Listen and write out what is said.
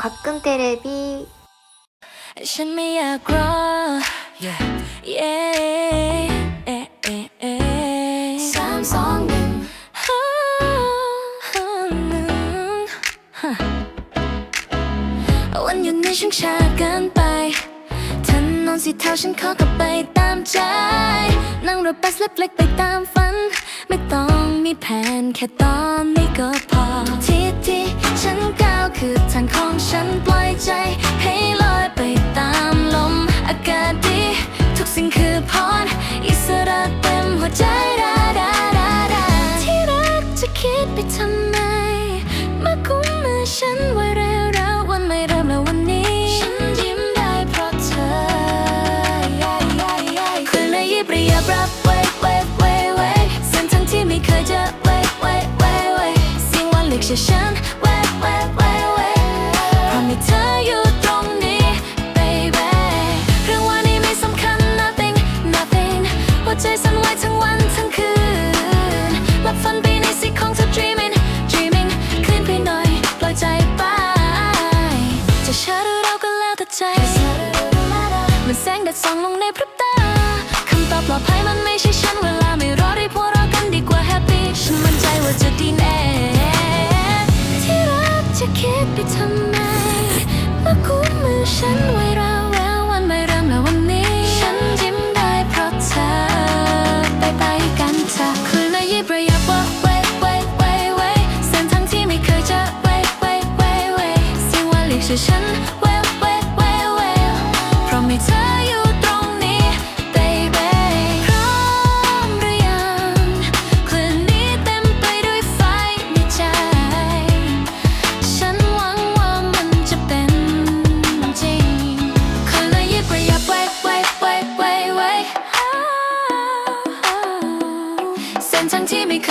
가끔 테레비 ฉันไม่อยากรอ yeah yeah สามสองหนึ่งห้าหนึ่งฮะวันหยุดนี้ช่างช้าเกินไปถนนสีเทาฉันขอกลับไปตามใจ นั่งรถบัสเล็กๆไปตามฝัน ไม่ต้องมีแผนแค่ตอนนี้ก็พอ พรอิสระเต็มหัวใจดาดาดาดาที่รักจะคิดไปทำไม มากุมมือฉันไว้เร็วๆวันไม่เริ่มแล้ววันนี้ ฉันยิ้มได้เพราะเธอคืนเลยยิบระยับรับไว้ไว้ไว้ไว้เส้นทางที่ไม่เคยเจอไว้ไว้ไว้ไว้เสียงวันเรียกชื่อฉัน ดส่องลงในพริบตาคำตอบปลอดภัยมันไม่ใช่ฉันเวลาไม่รอได้พวกเรากันดีกว่า happy ฉันมั่นใจว่าจะดีแน่ที่รักจะคิดไปทำไมมากุมมือฉันไว้ราวแวววันไม่เริ่มแล้ววันนี้ ฉันยิ้มได้เพราะเธอไปไปกันเถอะคืนละยิบระยับว่าไว้ไว้ไว้ไว้เส้นทางที่ไม่เคยเจอไว้ไว้ไว้ไว้เสียงว่าเรียกชื่อฉัน เส้นทางที่ไม่เ